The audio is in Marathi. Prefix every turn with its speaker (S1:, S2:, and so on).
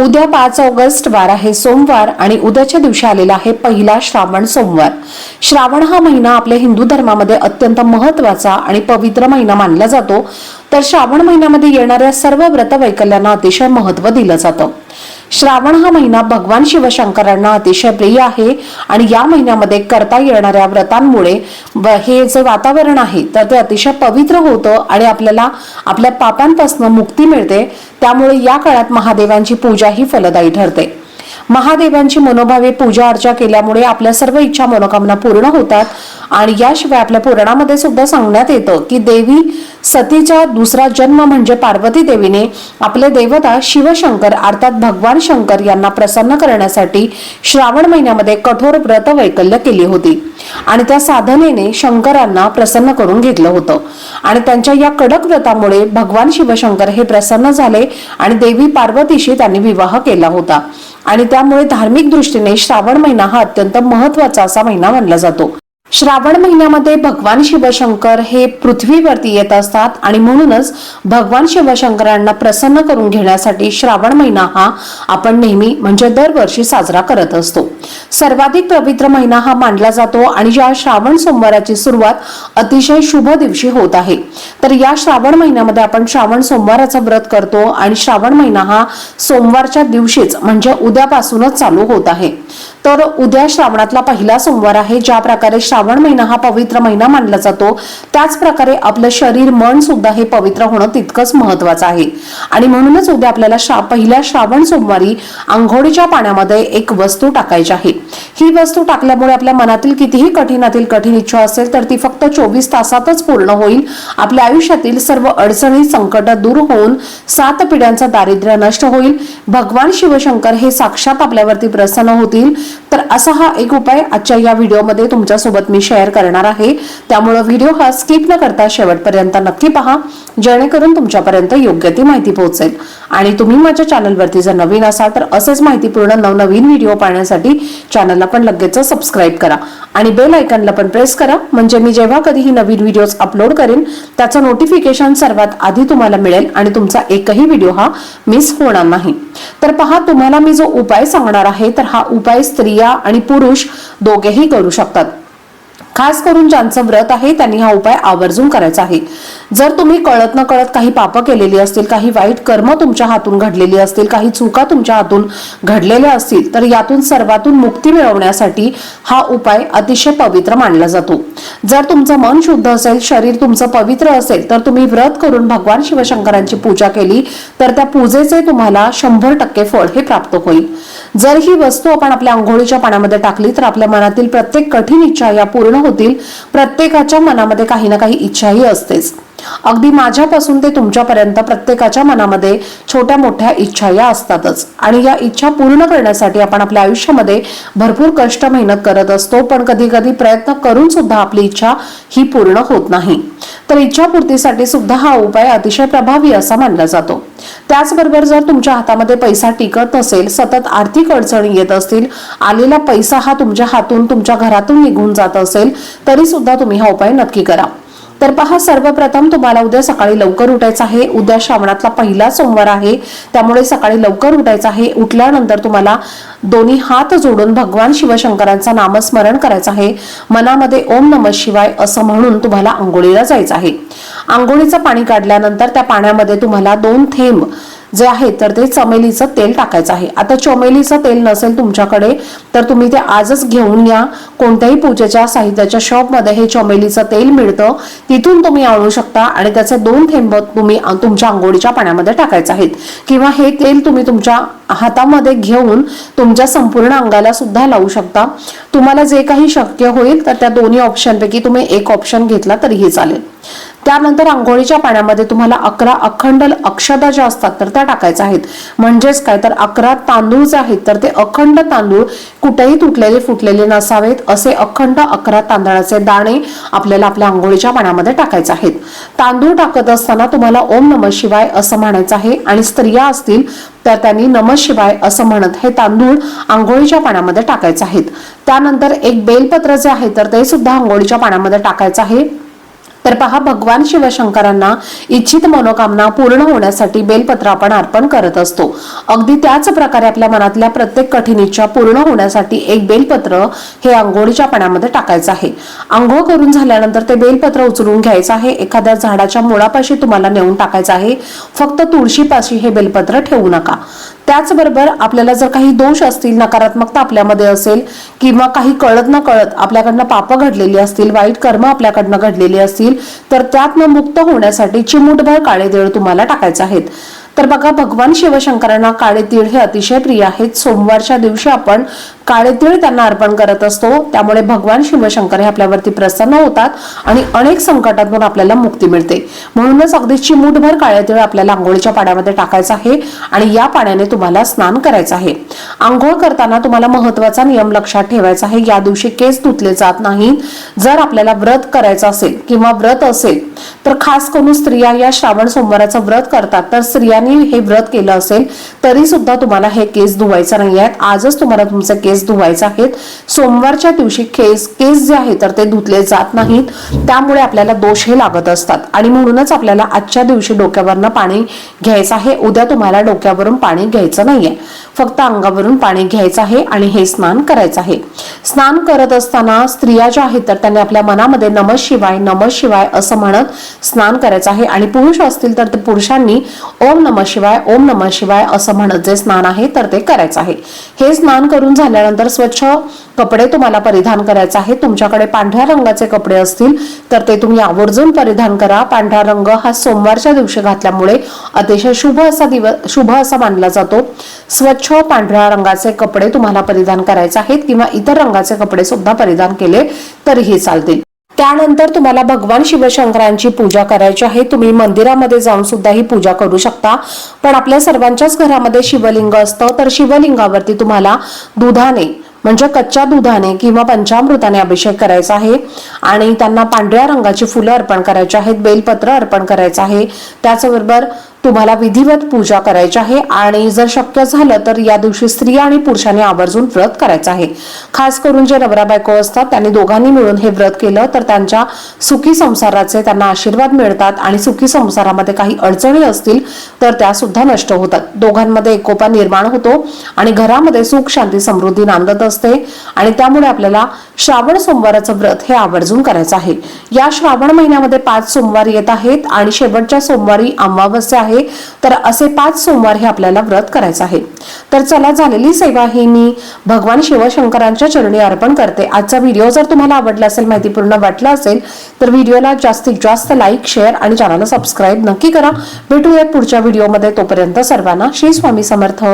S1: उद्या पाच ऑगस्ट वार आहे सोमवार आणि उद्याच्या दिवशी आलेला आहे पहिला श्रावण सोमवार. श्रावण हा महिना आपल्या हिंदू धर्मामध्ये अत्यंत महत्त्वाचा आणि पवित्र महिना मानला जातो. तर श्रावण महिन्यामध्ये येणाऱ्या सर्व व्रत वैकल्यांना अतिशय महत्त्व दिलं जातं. श्रावण हा महिना भगवान शिवशंकरांना अतिशय प्रिय आहे आणि या महिन्यामध्ये करता येणाऱ्या व्रतांमुळे हे जे वातावरण आहे तर ते अतिशय पवित्र होतं आणि आपल्याला आपल्या पापांपासून मुक्ती मिळते. त्यामुळे या काळात महादेवांची पूजा ही फलदायी ठरते. महादेवांची मनोभावे पूजा अर्चा केल्यामुळे आपल्या सर्व इच्छा मनोकामना पूर्ण होतात. आणि याशिवाय आपल्या पुराणामध्ये सुद्धा सांगण्यात येतं की देवी सतीचा दुसरा जन्म म्हणजे पार्वती देवीने आपले देवता शिवशंकर अर्थात भगवान शंकर यांना प्रसन्न करण्यासाठी श्रावण महिन्यामध्ये कठोर व्रत वैकल्य केली होती. आणि त्या साधनेने शंकरांना प्रसन्न करून घेतलं होतं. आणि त्यांच्या या कडक व्रतामुळे भगवान शिवशंकर हे प्रसन्न झाले आणि देवी पार्वतीशी त्यांनी विवाह केला होता. आणि त्यामुळे धार्मिक दृष्टीने श्रावण महिना हा अत्यंत महत्त्वाचा असा महिना मानला जातो. श्रावण महिन्यामध्ये भगवान शिवशंकर हे पृथ्वीवरती येत असतात आणि म्हणूनच भगवान शिवशंकरांना प्रसन्न करून घेण्यासाठी श्रावण महिना हा आपण नेहमी म्हणजे दरवर्षी साजरा करत असतो. सर्वाधिक पवित्र महिना हा मानला जातो आणि या श्रावण सोमवाराची सुरुवात अतिशय शुभ दिवशी होत आहे. तर या श्रावण महिन्यामध्ये आपण श्रावण सोमवाराचं व्रत करतो आणि श्रावण महिना हा सोमवारच्या दिवशीच म्हणजे उद्यापासूनच चालू होत आहे. तर उद्या श्रावणातला पहिला सोमवार आहे ज्या प्रकारे श्रावण महिना हा पवित्र महिना मानला जातो त्याच प्रकारे आपलं शरीर मन सुद्धा हे पवित्र होणं तितकंच महत्वाचं आहे. आणि म्हणूनच उद्या आपल्याला पहिल्या श्रावण सोमवारी आंघोळीच्या पाण्यामध्ये एक वस्तू टाकायची आहे. ही वस्तू टाकल्यामुळे आपल्या मनातील कितीही कठीणातील कठीण इच्छा असेल तर ती फक्त चोवीस तासातच पूर्ण होईल. आपल्या आयुष्यातील सर्व अडचणी संकट दूर होऊन सात पिढ्यांचा दारिद्र्य नष्ट होईल. भगवान शिवशंकर हे साक्षात आपल्यावरती प्रसन्न होतील. तर असा हा एक उपाय आजच्या या व्हिडिओमध्ये तुमच्यासोबत मी शेअर करणार आहे. त्यामुळे व्हिडिओ हा स्किप न करता शेवटपर्यंत नक्की पहा. जेणेकरून तुमच्यापर्यंत योग्य ती माहिती पोहोचेल. आणि तुम्ही माझ्या चॅनलवरती जर नवीन असाल तर असेच माहितीपूर्ण नवनवीन व्हिडिओ पाहण्यासाठी चॅनलला पण लगेच सबस्क्राईब करा. आणि बेल आयकनला पण प्रेस करा. म्हणजे मी जेव्हा कधीही नवीन व्हिडिओज अपलोड करेन त्याचं नोटिफिकेशन सर्वात आधी तुम्हाला मिळेल आणि तुमचा एकही व्हिडिओ हा मिस होणार नाही. तर पहा तुम्हाला मी जो उपाय सांगणार आहे तर हा उपाय स्त्रिया आणि पुरुष दोघेही करू शकतात. खास करून ज्यांचं व्रत आहे त्यांनी हा उपाय आवर्जून करायचा आहे. जर तुम्ही कळत न कळत काही पापं केलेली असतील काही वाईट कर्म तुमच्या हातून घडलेली असतील काही चुका तुमच्या हातून घडलेल्या असतील तर यातून सर्वातून मुक्ती मिळवण्यासाठी हा उपाय अतिशय पवित्र मानला जातो. जर तुमचं मन शुद्ध असेल शरीर तुमचं पवित्र असेल तर तुम्ही व्रत करून भगवान शिवशंकरांची पूजा केली तर त्या पूजेचे तुम्हाला शंभर टक्के फळ हे प्राप्त होईल. जर ही वस्तू आपण आपल्या आंघोळीच्या पाण्यामध्ये टाकली तर आपल्या मनातील प्रत्येक कठीण इच्छा या पूर्ण होतील. प्रत्येकाच्या मनामध्ये काही ना काही इच्छाही असतेच. अगदी माझ्यापासून ते तुमच्यापर्यंत प्रत्येकाच्या मनामध्ये छोट्या मोठ्या इच्छा या असतातच. आणि या इच्छा पूर्ण करण्यासाठी आपण आपल्या आयुष्यामध्ये भरपूर कष्ट मेहनत करत असतो पण कधी कधी प्रयत्न करून सुद्धा आपली इच्छा ही पूर्ण होत नाही. तर इच्छापूर्तीसाठी सुद्धा हा उपाय अतिशय प्रभावी असा मानला जातो. त्याचबरोबर जर तुमच्या हातामध्ये पैसा टिकत नसेल सतत आर्थिक अडचणी येत असतील आलेला पैसा हा तुमच्या हातून तुमच्या घरातून निघून जात असेल तरी सुद्धा तुम्ही हा उपाय नक्की करा. तर पहा सर्वप्रथम तुम्हाला उद्या सकाळी लवकर उठायचं आहे. उद्या श्रावणातला पहिला सोमवार आहे. त्यामुळे सकाळी लवकर उठायचं आहे. उठल्यानंतर तुम्हाला दोन्ही हात जोडून भगवान शिवशंकरांचं नामस्मरण करायचं आहे. मनामध्ये ओम नम शिवाय असं म्हणून तुम्हाला आंघोळीला जायचं आहे. आंघोळीचं पाणी काढल्यानंतर त्या पाण्यामध्ये तुम्हाला दोन थेंब जे आहे तर ते चमेलीचं तेल टाकायचं आहे. आता चमेलीचं तेल नसेल तुमच्याकडे तर तुम्ही ते आजच घेऊन या. कोणत्याही पूजेच्या साहित्याच्या शॉपमध्ये हे चमेलीचं तेल मिळतं. तिथून तुम्ही आणू शकता आणि त्याचे दोन थेंब तुम्ही तुमच्या आंघोळीच्या पाण्यामध्ये टाकायचे आहेत. किंवा हे तेल तुम्ही तुमच्या हातामध्ये घेऊन तुमच्या संपूर्ण अंगाला सुद्धा लावू शकता. तुम्हाला जे काही शक्य होईल तर त्या दोन्ही ऑप्शनपैकी तुम्ही एक ऑप्शन घेतला तरीही चालेल. त्यानंतर आंघोळीच्या पाण्यामध्ये तुम्हाला अकरा अखंड अक्षदा ज्या असतात तर त्या टाकायच्या आहेत. म्हणजेच काय? तर अकरा तांदूळ जे आहेत तर ते अखंड तांदूळ कुठेही तुटलेले फुटलेले नसावेत असे अखंड अकरा तांदळाचे दाणे आपल्याला आपल्या आंघोळीच्या पाण्यामध्ये टाकायचे आहेत. तांदूळ टाकत असताना तुम्हाला ओम नम शिवाय असं म्हणायचं आहे. आणि स्त्रिया असतील तर त्यांनी नम शिवाय असं म्हणत हे तांदूळ आंघोळीच्या पाण्यामध्ये टाकायचे आहेत. त्यानंतर एक बेलपत्र जे आहे तर ते सुद्धा आंघोळीच्या पाण्यामध्ये टाकायचं आहे. तर पहा भगवान शिवशंकरांना इच्छित मनोकामना पूर्ण होण्यासाठी बेलपत्र आपण अर्पण करत असतो. अगदी त्याच प्रकारे आपल्या मनातल्या प्रत्येक कठीण इच्छा पूर्ण होण्यासाठी एक बेलपत्र हे आंघोळीच्या पाण्यामध्ये टाकायचं आहे. आंघोळ करून झाल्यानंतर ते बेलपत्र उचलून घ्यायचं आहे. एखाद्या झाडाच्या मुळापाशी तुम्हाला नेऊन टाकायचं आहे. फक्त तुळशीपाशी हे बेलपत्र ठेवू नका. त्याचबरोबर आपल्याला जर काही दोष असतील नकारात्मकता आपल्यामध्ये असेल किंवा काही कळत न कळत आपल्याकडनं पाप घडलेली असतील वाईट कर्म आपल्याकडनं घडलेली असतील तर त्यातनं मुक्त होण्यासाठी चिमूटभर काळे देळ तुम्हाला टाकायचे आहेत. तर बघा भगवान शिवशंकरांना काळे तीळ हे अतिशय प्रिय आहेत. सोमवारच्या दिवशी आपण काळे तीळ त्यांना अर्पण करत असतो. त्यामुळे भगवान शिवशंकर हे आपल्यावरती प्रसन्न होतात आणि अनेक संकटातून आपल्याला मुक्ती मिळते. म्हणूनच अगदी चिमूटभर काळे तीळ आपल्याला आंघोळीच्या पाण्यामध्ये टाकायचं आहे आणि या पाण्याने तुम्हाला स्नान करायचं आहे. आंघोळ करताना तुम्हाला महत्त्वाचा नियम लक्षात ठेवायचा आहे. या दिवशी केस धुतले जात नाहीत. जर आपल्याला व्रत करायचं असेल किंवा व्रत असेल तर खास करून स्त्रिया या श्रावण सोमवाराचं व्रत करतात. तर स्त्रियांनी हे व्रत केलं असेल तरी सुद्धा तुम्हाला हे केस धुवायचं नाही आहेत आजच तुम्हाला तुमचे केस धुवायचे आहेत. सोमवारच्या दिवशी केस केस जे आहे तर ते धुतले जात नाहीत. त्यामुळे आपल्याला दोष हे लागत असतात. आणि म्हणूनच आपल्याला आजच्या दिवशी डोक्यावरनं पाणी घ्यायचं आहे. उद्या तुम्हाला डोक्यावरून पाणी घ्यायचं नाहीये. फक्त अंगावरून पाणी घ्यायचं आहे आणि हे स्नान करायचं आहे. स्नान करत असताना स्त्रिया ज्या आहेत तर त्यांनी आपल्या मनामध्ये नम शिवाय नम शिवाय असं म्हणत स्नान करायचं आहे. आणि पुरुष असतील तर ते पुरुषांनी ओम नम शिवाय ओम नम शिवाय असं म्हणत जे स्नान आहे तर ते करायचं आहे. हे स्नान करून झाल्यानंतर स्वच्छ कपडे तुम्हाला परिधान करायचे आहे तुमच्याकडे पांढऱ्या रंगाचे कपडे असतील तर ते तुम्ही आवर्जून परिधान करा. पांढरा रंग हा सोमवारच्या दिवशी घातल्यामुळे अतिशय शुभ असा दिवस शुभ असा मानला जातो. स्वच्छ पांढऱ्या रंगाचे कपडे तुम्हाला परिधान करायचे आहेत किंवा इतर रंगाचे कपडे सुद्धा परिधान केले तरीही चालतील. त्यानंतर तुम्हाला भगवान शिवशंकरांची पूजा करायची आहे. तुम्ही मंदिरामध्ये जाऊन सुद्धा ही पूजा करू शकता. पण आपल्या सर्वांच्याच घरामध्ये शिवलिंग असतं तर शिवलिंगावरती तुम्हाला दुधाने म्हणजे कच्च्या दुधाने किंवा पंचामृताने अभिषेक करायचा आहे. आणि त्यांना पांढऱ्या रंगाची फुलं अर्पण करायची आहेत बेलपत्र अर्पण करायचं आहे. त्याचबरोबर तुम्हाला विधिवत पूजा करायची आहे आणि जर शक्य झालं तर या दिवशी स्त्री आणि पुरुषांनी आवर्जून व्रत करायचं आहे. खास करून जे नवरा बायको असतात त्यांनी दोघांनी मिळून हे व्रत केलं तर त्यांच्या सुखी संसाराचे त्यांना आशीर्वाद मिळतात आणि सुखी संसारामध्ये काही अडचणी असतील तर त्या सुद्धा नष्ट होतात. दोघांमध्ये एकोपा निर्माण होतो आणि घरामध्ये सुख शांती समृद्धी नांदत असते आणि त्यामुळे आपल्याला श्रावण सोमवाराचं व्रत हे आवर्जून करायचं आहे. या श्रावण महिन्यामध्ये पाच सोमवार येत आहेत आणि शेवटच्या सोमवारी अमावस्या आहे तर असे पाच सोमवार हे आपल्याला व्रत करायचं आहे. तर चला झालेली सेवा ही मी भगवान शिवशंकरांच्या चरणी अर्पण करते. आजचा व्हिडिओ जर तुम्हाला आवडला असेल माहितीपूर्ण वाटला असेल तर व्हिडिओला जास्तीत जास्त लाईक शेअर आणि चॅनलला सबस्क्राईब नक्की करा. भेटूयात पुढच्या व्हिडिओमध्ये. तोपर्यंत सर्वांना श्री स्वामी समर्थ.